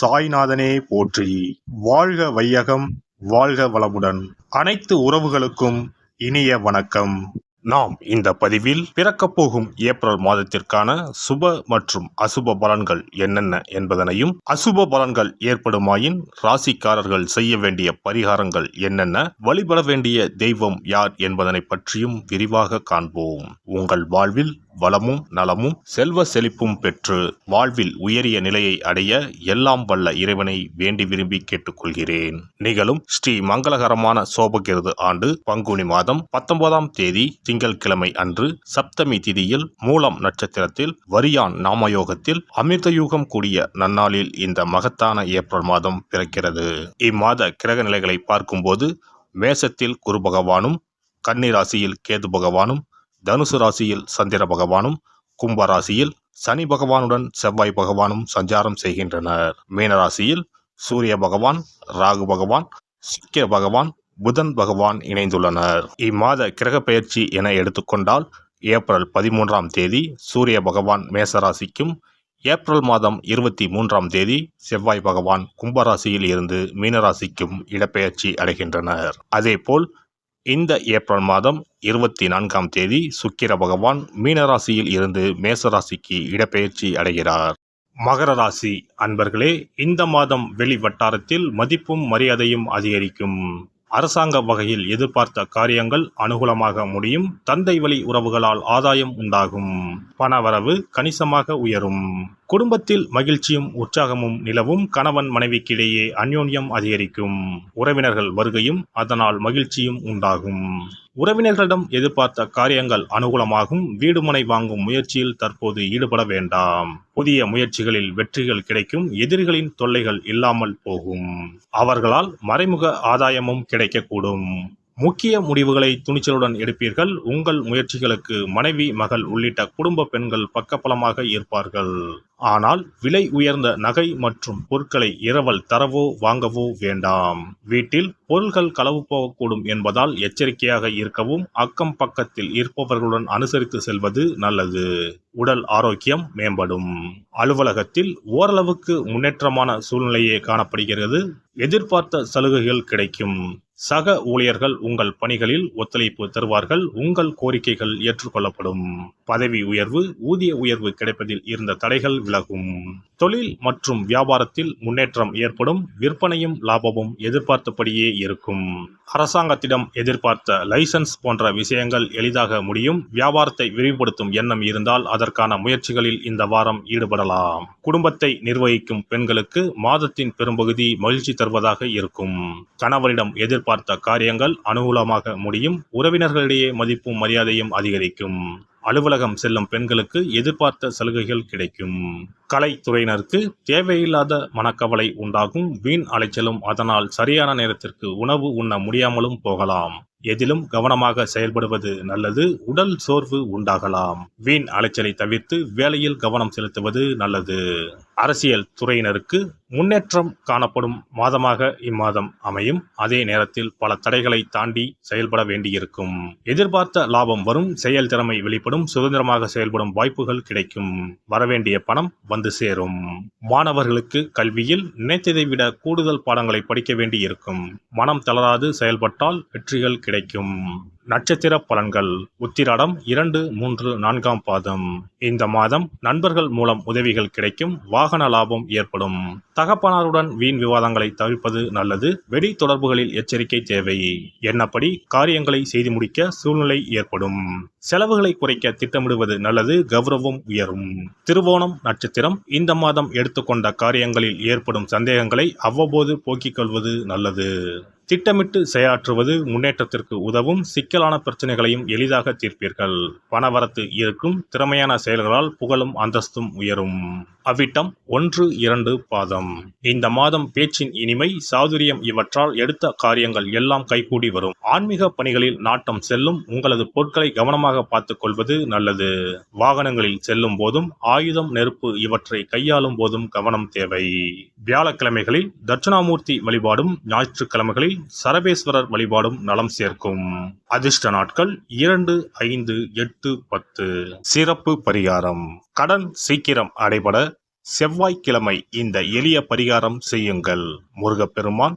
சாய்நாதனே போற்றி. வாழ்க வையகம் வாழ்க வளமுடன். அனைத்து உறவுகளுக்கும் இனிய வணக்கம். நாம் இந்த பதிவில் பிறக்கப் போகும் ஏப்ரல் மாதத்திற்கான சுப மற்றும் அசுப பலன்கள் என்னென்ன என்பதனையும் அசுப பலன்கள் ஏற்படுமாயின் ராசிக்காரர்கள் செய்ய வேண்டிய பரிகாரங்கள் என்னென்ன வழிபட வேண்டிய தெய்வம் யார் என்பதனை பற்றியும் விரிவாக காண்போம். உங்கள் வாழ்வில் வளமும் நலமும் செல்வ செழிப்பும் பெற்று வாழ்வில் உயரிய நிலையை அடைய எல்லாம் வல்ல இறைவனை வேண்டி விரும்பி கேட்டுக்கொள்கிறேன். நிகழும் ஸ்ரீ மங்களகரமான சோபகிருது ஆண்டு பங்குனி மாதம் பத்தொன்பதாம் தேதி திங்கட்கிழமை அன்று சப்தமி திதியில் மூலம் நட்சத்திரத்தில் வரியான் நாமயோகத்தில் அமிர்தயூகம் கூடிய நன்னாளில் இந்த மகத்தான ஏப்ரல் மாதம் பிறக்கிறது. இம்மாத கிரக நிலைகளை பார்க்கும்போது மேசத்தில் குரு பகவானும் கன்னி ராசியில் கேது பகவானும் தனுசு ராசியில் சந்திர பகவானும் கும்ப ராசியில் சனி பகவானுடன் செவ்வாய் பகவானும் சஞ்சாரம் செய்கின்றனர். மீனராசியில் சூரிய பகவான் ராகு பகவான் சுக்கிர பகவான் புதன் பகவான் இணைந்துள்ளனர். இம்மாத கிரக பெயர்ச்சி என எடுத்துக்கொண்டால் ஏப்ரல் பதிமூன்றாம் தேதி சூரிய பகவான் மேசராசிக்கும் ஏப்ரல் மாதம் இருபத்தி மூன்றாம் தேதி செவ்வாய் பகவான் கும்பராசியில் இருந்து மீனராசிக்கும் இடப்பெயர்ச்சி அடைகின்றனர். அதேபோல் இந்த ஏப்ரல் மாதம் இருபத்தி நான்காம் தேதி சுக்கிர பகவான் மீனராசியில் இருந்து மேசராசிக்கு இடப்பெயர்ச்சி அடைகிறார். மகர ராசி அன்பர்களே இந்த மாதம் வெளி வட்டாரத்தில் மதிப்பும் மரியாதையும் அதிகரிக்கும். அரசாங்க வகையில் எதிர்பார்த்த காரியங்கள் அனுகூலமாக முடியும். தந்தை வழி உறவுகளால் ஆதாயம் உண்டாகும். பணவரவு கணிசமாக உயரும். குடும்பத்தில் மகிழ்ச்சியும் உற்சாகமும் நிலவும் கணவன் மனைவிக்கிடையே அந்யோன்யம் அதிகரிக்கும். உறவினர்கள் வருகையும் அதனால் மகிழ்ச்சியும் உண்டாகும். உறவினர்களிடம் எதிர்பார்த்த காரியங்கள் அனுகூலமாகும். வீடுமனை வாங்கும் முயற்சியில் தற்போது ஈடுபட வேண்டாம். புதிய முயற்சிகளில் வெற்றிகள் கிடைக்கும். எதிரிகளின் தொல்லைகள் இல்லாமல் போகும். அவர்களால் மறைமுக ஆதாயமும் கிடைக்கக்கூடும். முக்கிய முடிவுகளை துணிச்சலுடன் எடுப்பீர்கள். உங்கள் முயற்சிகளுக்கு மனைவி மகள் உள்ளிட்ட குடும்ப பெண்கள் பக்கபலமாக இருப்பார்கள். ஆனால் விலை உயர்ந்த நகை மற்றும் பொருட்களை இரவல் தரவோ வாங்கவோ வேண்டாம். வீட்டில் பொருள்கள் களவு போகக்கூடும் என்பதால் எச்சரிக்கையாக இருக்கவும் அக்கம் பக்கத்தில் இருப்பவர்களுடன் அனுசரித்து செல்வது நல்லது. உடல் ஆரோக்கியம் மேம்படும். அலுவலகத்தில் ஓரளவுக்கு முன்னேற்றமான சூழ்நிலையே காணப்படுகிறது. எதிர்பார்த்த சலுகைகள் கிடைக்கும். சக ஊழியர்கள் உங்கள் பணிகளில் ஒத்துழைப்பு தருவார்கள் உங்கள் கோரிக்கைகள் ஏற்றுக்கொள்ளப்படும். பதவி உயர்வு ஊதிய உயர்வு கிடைப்பதில் இருந்த தடைகள் விலகும். தொழில் மற்றும் வியாபாரத்தில் முன்னேற்றம் ஏற்படும் விற்பனையும் லாபமும் எதிர்பார்த்தபடியே இருக்கும். அரசாங்கத்திடம் எதிர்பார்த்த லைசன்ஸ் போன்ற விஷயங்கள் எளிதாக முடியும். வியாபாரத்தை விரிவுபடுத்தும் எண்ணம் இருந்தால் அதற்கான முயற்சிகளில் இந்த வாரம் ஈடுபடலாம். குடும்பத்தை நிர்வகிக்கும் பெண்களுக்கு மாதத்தின் பெரும்பகுதி மகிழ்ச்சி தருவதாக இருக்கும். கணவரிடம் எதிர்பார்த்த காரியங்கள் அனுகூலமாக முடியும். உறவினர்களிடையே மதிப்பும் மரியாதையும் அதிகரிக்கும். அலுவலகம் செல்லும் பெண்களுக்கு எதிர்பார்த்த சலுகைகள் கிடைக்கும். கலைத்துறையினருக்கு தேவையில்லாத மனக்கவலை உண்டாகும். வீண் அலைச்சலும் அதனால் சரியான நேரத்திற்கு உணவு உண்ண முடியாமலும் போகலாம். எதிலும் கவனமாக செயல்படுவது நல்லது உடல் சோர்வு உண்டாகலாம். வீண் அலைச்சலை தவிர்த்து வேலையில் கவனம் செலுத்துவது நல்லது. அரசியல் துறையினருக்கு முன்னேற்றம் காணப்படும் மாதமாக இம்மாதம் அமையும். அதே நேரத்தில் பல தடைகளை தாண்டி செயல்பட வேண்டியிருக்கும். எதிர்பார்த்த லாபம் வரும் செயல் திறமை வெளிப்படும் சுதந்திரமாக செயல்படும் வாய்ப்புகள் கிடைக்கும். வரவேண்டிய பணம் வந்து சேரும். மாணவர்களுக்கு கல்வியில் நினைத்ததை விட கூடுதல் பாடங்களை படிக்க வேண்டியிருக்கும். மனம் தளராது செயல்பட்டால் வெற்றிகள் கிடைக்கும். நட்சத்திர பலன்கள். உத்திராடம் இரண்டு மூன்று நான்காம் பாதம். இந்த மாதம் நண்பர்கள் மூலம் உதவிகள் கிடைக்கும். வாகன லாபம் ஏற்படும். தகப்பனாருடன் வீண் விவாதங்களை தவிர்ப்பது நல்லது. வெடி தொடர்புகளில் எச்சரிக்கை தேவை. என்னப்படி காரியங்களை செய்து முடிக்க சூழ்நிலை ஏற்படும். செலவுகளை குறைக்க திட்டமிடுவது நல்லது. கௌரவம் உயரும். திருவோணம் நட்சத்திரம். இந்த மாதம் எடுத்துக்கொண்ட காரியங்களில் ஏற்படும் சந்தேகங்களை அவ்வப்போது போக்கிக் கொள்வது நல்லது. திட்டமிட்டு செயலாற்றுவது முன்னேற்றத்திற்கு உதவும் சிக்கலான பிரச்சனைகளையும் எளிதாக தீர்ப்பீர்கள். பணவரத்து இருக்கும் திறமையான செயல்களால் புகழும் அந்தஸ்தும் உயரும். அவ்விட்டம் ஒன்று இரண்டு பாதம். இந்த மாதம் பேச்சின் இனிமை சாதுரியம் இவற்றால் எடுத்த காரியங்கள் எல்லாம் கைகூடி வரும். ஆன்மீக பணிகளில் நாட்டம் செல்லும் உங்களது பொருட்களை கவனமாக பார்த்துக் கொள்வது நல்லது. வாகனங்களில் செல்லும் போதும் ஆயுதம் நெருப்பு இவற்றை கையாளும் போதும் கவனம் தேவை. வியாழக்கிழமைகளில் தட்சிணாமூர்த்தி வழிபாடும் ஞாயிற்றுக்கிழமைகளில் சரபேஸ்வரர் வழிபாடும் நலம் சேர்க்கும். அதிர்ஷ்ட நாட்கள் இரண்டு ஐந்து எட்டு பத்து. சிறப்பு பரிகாரம். கடன் சீக்கிரம் அடைபட செவ்வாய்க்கிழமை இந்த எளிய பரிகாரம் செய்யுங்கள். முருகப்பெருமான்